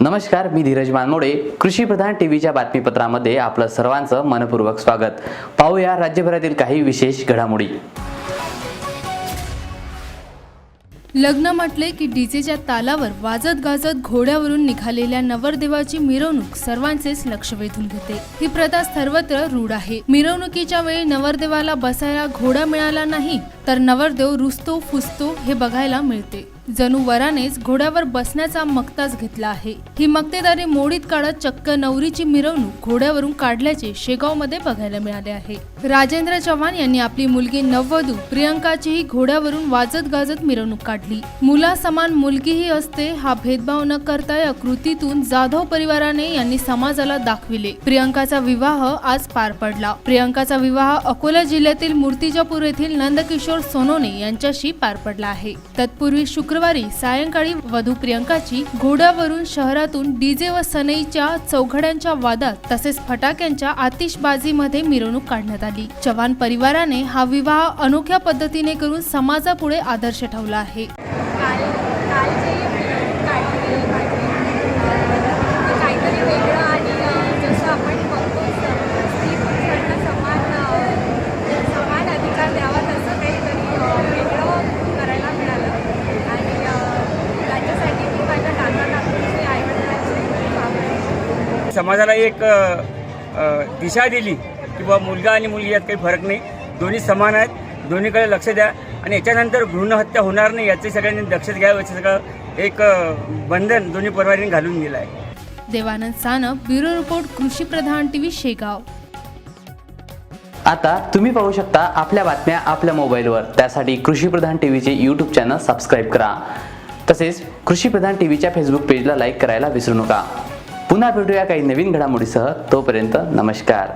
नमस्कार मी धीरज मानमोडे. कृषी प्रधान टीव्हीच्या बातमीपत्रामध्ये आपलं सर्वांचं मनपूर्वक स्वागत. पाहूया राज्यभरातील काही विशेष घडामोडी. लग्न म्हटले की डीजेच्या तालावर वाजत गाजत घोड्यावरून निघालेल्या नवरदेवाची मिरवणूक सर्वांचेच लक्ष वेधून घेते. ही प्रथा सर्वत्र रूढ आहे. मिरवणुकीच्या वेळी नवरदेवाला बसायला घोडा मिळाला नाही तर नवरदेव रुसतो फुसतो हे बघायला मिळते. जणू वरानेच घोड्यावर बसण्याचा मक्ताच घेतला आहे. ही मक्तेदारी मोडीत काढत चक्क नवरीची मिरवणूक घोड्यावरून काढल्याचे शेगावमध्ये बघायला मिळाले आहे. राजेंद्र चव्हाण यांनी आपली मुलगी नववधू प्रियंकाचीही घोड्यावरून वाजत गाजत मिरवणूक काढली. घातली मुलासमान मुलगीही असते हा भेदभाव न करता या कृतीतून जाधव परिवाराने यांनी समाजाला दाखविले. प्रियंकाचा विवाह आज पार पडला. प्रियंकाचा विवाह अकोला जिल्ह्यातील मूर्तिजापूर येथील नंदकिशोर सोनोने यांच्याशी पार पडला आहे. तत्पूर्वी शुक्रवारी सायंकाळी वधू प्रियंकाची घोड्यावरून शहरातून डीजे व सनईच्या चौघड्यांच्या वादात तसेच फटाक्यांच्या आतिषबाजीमध्ये मिरवणूक काढण्यात आली. चव्हाण परिवाराने हा विवाह अनोख्या पद्धतीने करून समाजापुढे आदर्श ठेवला आहे. काहीतरी समान अधिकार द्यावा करायला मिळालं. समाजाला एक दिशा दिली की बा मुलगा आणि मुलगी यात काही फरक नाही. दोन्ही समान आहेत. दोन्हीकडे लक्ष द्या. आणि याच्यानंतर भ्रूणहत्या होणार नाही याचे सगळ्यांनी दक्षता घ्यावं याचं सगळं एक बंधन दोन्ही परिवारांनी घालून दिलं आहे देवानंद सानप ब्युरो रिपोर्ट कृषी प्रधान टीव्ही शेगाव. आता तुम्ही पाहू शकता आपल्या बातम्या आपल्या मोबाईलवर. त्यासाठी कृषी प्रधान टीव्हीचे यूट्यूब चॅनल सबस्क्राईब करा. तसेच कृषी प्रधान टीव्हीच्या फेसबुक पेजला लाईक करायला विसरू नका. पुन्हा भेटूया काही नवीन घडामोडीसह. तोपर्यंत नमस्कार.